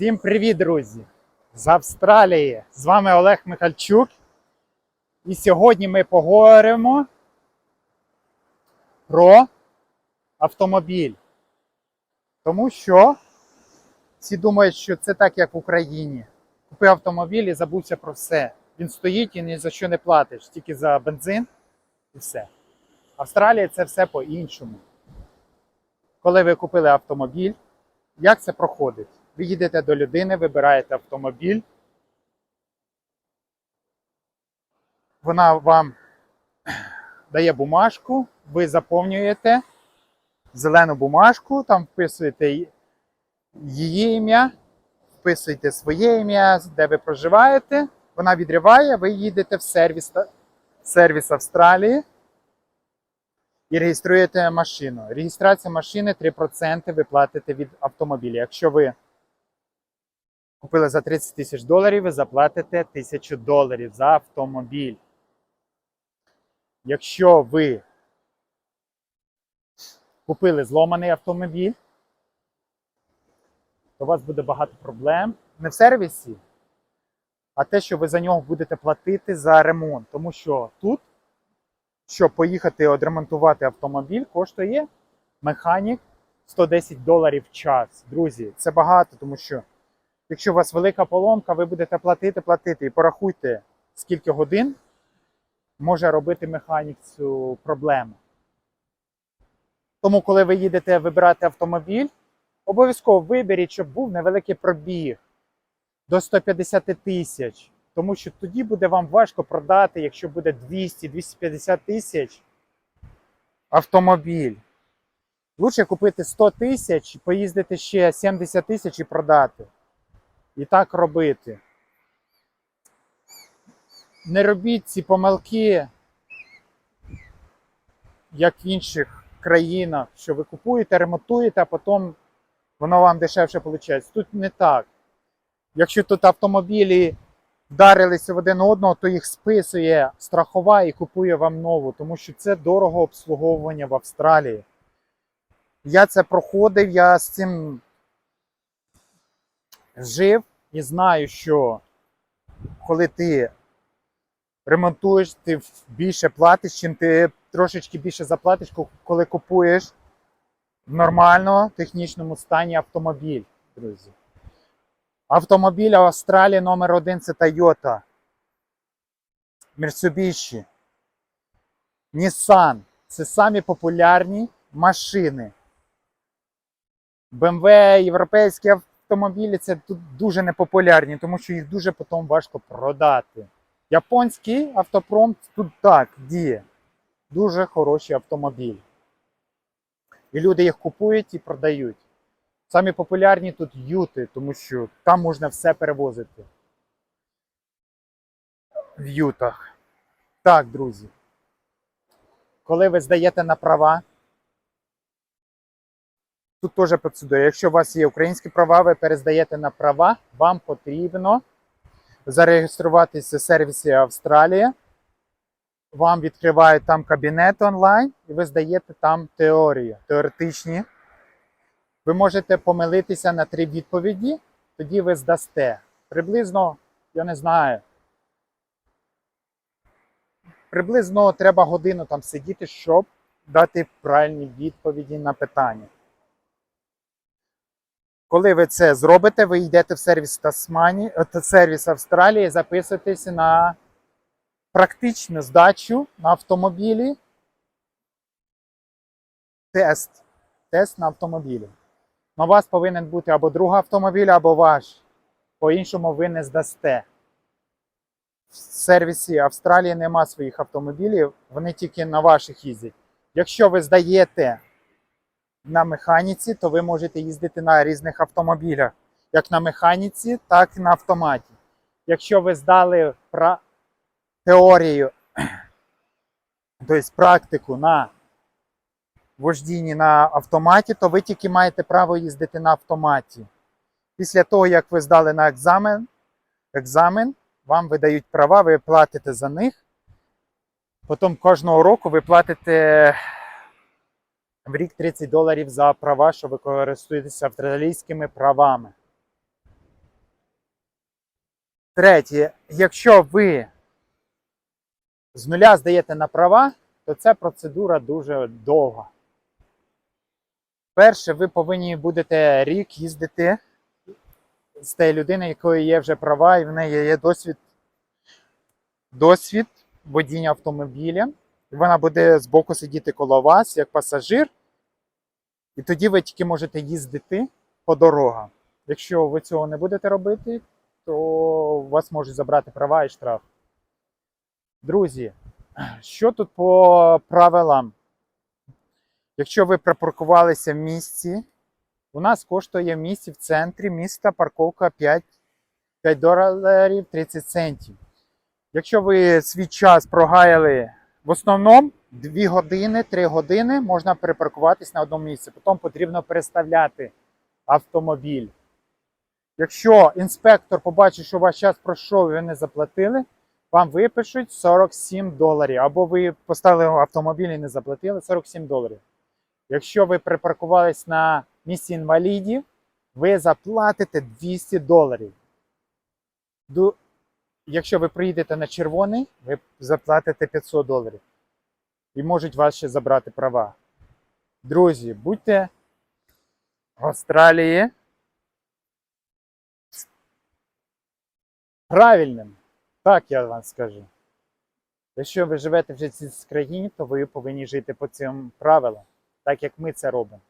Всім привіт, друзі! З Австралії! З вами Олег Михальчук. І сьогодні ми поговоримо про автомобіль. Тому що всі думають, що це так, як в Україні. Купив автомобіль і забувся про все. Він стоїть і ні за що не платиш, тільки за бензин і все. Австралія це все по-іншому. Коли ви купили автомобіль, як це проходить? Ви їдете до людини, вибираєте автомобіль. Вона вам дає бумажку, ви заповнюєте зелену бумажку, там вписуєте її ім'я, вписуєте своє ім'я, де ви проживаєте. Вона відриває, ви їдете в сервіс, сервіс Австралії і реєструєте машину. Реєстрація машини 3% ви платите від автомобіля. Якщо ви купили за 30 тисяч доларів, ви заплатите 1000 доларів за автомобіль. Якщо ви купили зломаний автомобіль, то у вас буде багато проблем. Не в сервісі, а те, що ви за нього будете платити за ремонт. Тому що тут щоб поїхати одремонтувати автомобіль, коштує механік 110 доларів в час. Друзі, це багато, тому що якщо у вас велика поломка, ви будете платити, платити. І порахуйте, скільки годин може робити механік цю проблему. Тому, коли ви їдете вибирати автомобіль, обов'язково виберіть, щоб був невеликий пробіг до 150 тисяч. Тому що тоді буде вам важко продати, якщо буде 200-250 тисяч автомобіль. Лучше купити 100 тисяч, поїздити ще 70 тисяч і продати. І так робити. Не робіть ці помилки, як в інших країнах, що ви купуєте, ремонтуєте, а потім воно вам дешевше виходить. Тут не так. Якщо тут автомобілі вдарилися в один одного, то їх списує страхова і купує вам нову, тому що це дорого обслуговування в Австралії. Я це проходив, я з цим жив і знаю, що коли ти ремонтуєш, ти більше платиш, чим ти трошечки більше заплатиш, коли купуєш в нормальному технічному стані автомобіль, друзі. Автомобіль Австралії номер один це Toyota. Mitsubishi. Nissan. Це самі популярні машини. BMW, європейські автомобілі це тут дуже непопулярні, тому що їх дуже потім важко продати. Японський автопром тут так діє. Дуже хороші автомобілі. І люди їх купують і продають. Самі популярні тут юти, тому що там можна все перевозити. В ютах. Так, друзі. Коли ви здаєте на права, тут теж процедура. Якщо у вас є українські права, ви перездаєте на права, вам потрібно зареєструватися в сервісі Австралія. Вам відкривають там кабінет онлайн, і ви здаєте там теорію, теоретичні. Ви можете помилитися на три відповіді, тоді ви здасте. Приблизно, я не знаю. Приблизно треба годину там сидіти, щоб дати правильні відповіді на питання. Коли ви це зробите, ви йдете в сервіс Тасмані, е, сервіс Австралії, записуєтесь на практичну здачу на автомобілі. Тест. Тест на автомобілі. На вас повинен бути або другий автомобіль, або ваш. По-іншому ви не здасте. В сервісі Австралії нема своїх автомобілів, вони тільки на ваших їздять. Якщо ви здаєте на механіці, то ви можете їздити на різних автомобілях, як на механіці, так і на автоматі. Якщо ви здали пра... теорію, тобто практику на вождінні на автоматі, то ви тільки маєте право їздити на автоматі. Після того, як ви здали на екзамен, екзамен, вам видають права, ви платите за них. Потім кожного року ви платите в рік 30 доларів за права, що ви користуєтеся австралійськими правами. Третє, якщо ви з нуля здаєте на права, то ця процедура дуже довга. Перше, ви повинні будете рік їздити з тією людиною, якої є вже права, і в неї є досвід, досвід водіння автомобіля. Вона буде збоку сидіти коло вас як пасажир, і тоді ви тільки можете їздити по дорогам. Якщо ви цього не будете робити, то вас можуть забрати права і штраф. Друзі, що тут по правилам? Якщо ви припаркувалися в місці, у нас коштує в місті в центрі міста парковка 5, 5 доларів 30 центів. Якщо ви свій час прогаяли в основному 2 години, 3 години можна припаркуватись на одному місці. Потім потрібно переставляти автомобіль. Якщо інспектор побачить, що ваш час пройшов і ви не заплатили, вам випишуть 47 доларів. Або ви поставили автомобіль і не заплатили 47 доларів. Якщо ви припаркувались на місці інвалідів, ви заплатите 200 доларів. Якщо ви приїдете на червоний, ви заплатите 500 доларів. І можуть вас ще забрати права. Друзі, будьте в Австралії правильним. Так я вам скажу. Якщо ви живете в цій країні, то ви повинні жити по цим правилам, так як ми це робимо.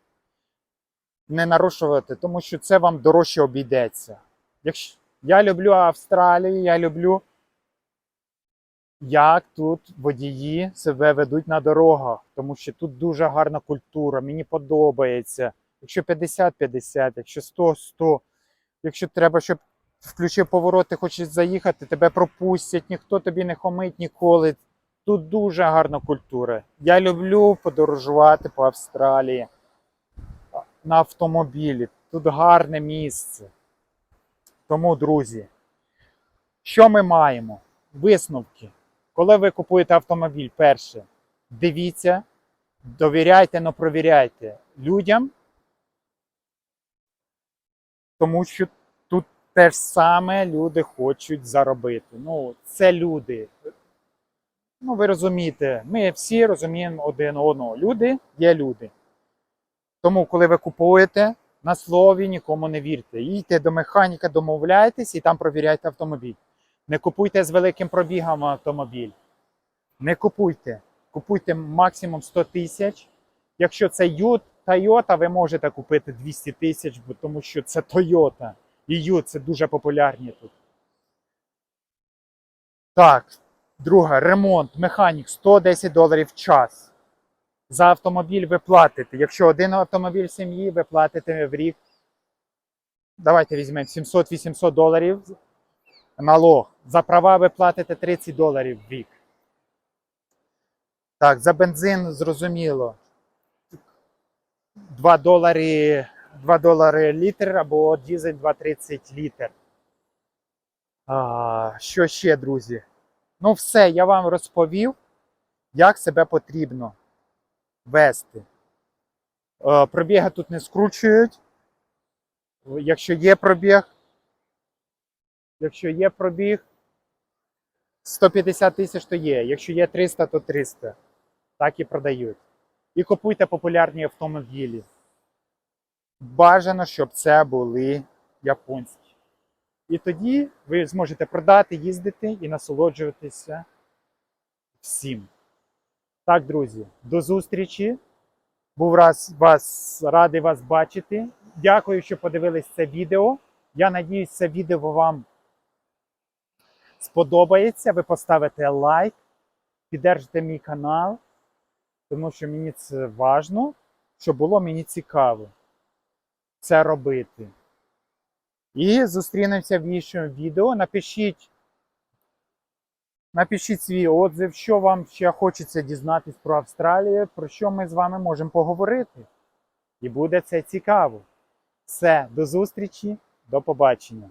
Не нарушувати, тому що це вам дорожче обійдеться. Якщо я люблю Австралію, я люблю, як тут водії себе ведуть на дорогах, тому що тут дуже гарна культура, мені подобається. Якщо 50-50, якщо 100-100, якщо треба, щоб включив поворот, ти хочеш заїхати, тебе пропустять, ніхто тобі не хомить ніколи. Тут дуже гарна культура. Я люблю подорожувати по Австралії на автомобілі. Тут гарне місце. Тому, друзі, що ми маємо? Висновки. Коли ви купуєте автомобіль, перше, дивіться, довіряйте, але провіряйте людям, тому що тут те ж саме люди хочуть заробити. Ну, це люди. Ну, ви розумієте, ми всі розуміємо один одного. Люди є люди. Тому, коли ви купуєте, на слові нікому не вірте. Їдьте до механіка, домовляйтесь і там провіряйте автомобіль. Не купуйте з великим пробігом автомобіль. Не купуйте. Купуйте максимум 100 тисяч. Якщо це Toyota, ви можете купити 200 тисяч, тому що це Toyota. І Ют це дуже популярні тут. Так, друге, ремонт, механік 110 доларів в час. За автомобіль ви платите. Якщо один автомобіль в сім'ї, ви платите в рік. Давайте візьмемо 700-800 доларів налог. За права ви платите 30 доларів в рік. Так, за бензин зрозуміло. 2 долари, 2 долари літр або дізель 2,30 літр. А, що ще, друзі? Ну, все, я вам розповів, як себе потрібно вести. Е, Пробіги тут не скручують. Якщо є пробіг, якщо є пробіг 150 тисяч, то є. Якщо є 300, то 300. Так і продають. І купуйте популярні автомобілі. Бажано, щоб це були японські. І тоді ви зможете продати, їздити і насолоджуватися всім. Так, друзі, до зустрічі. Був раз вас радий вас бачити. Дякую, що подивились це відео. Я надіюсь, це відео вам сподобається. Ви поставите лайк, піддержите мій канал, тому що мені це важно, щоб було мені цікаво це робити. І зустрінемося в іншому відео. Напишіть, напишіть свій отзив, що вам ще хочеться дізнатись про Австралію, про що ми з вами можемо поговорити. І буде це цікаво. Все, до зустрічі, до побачення.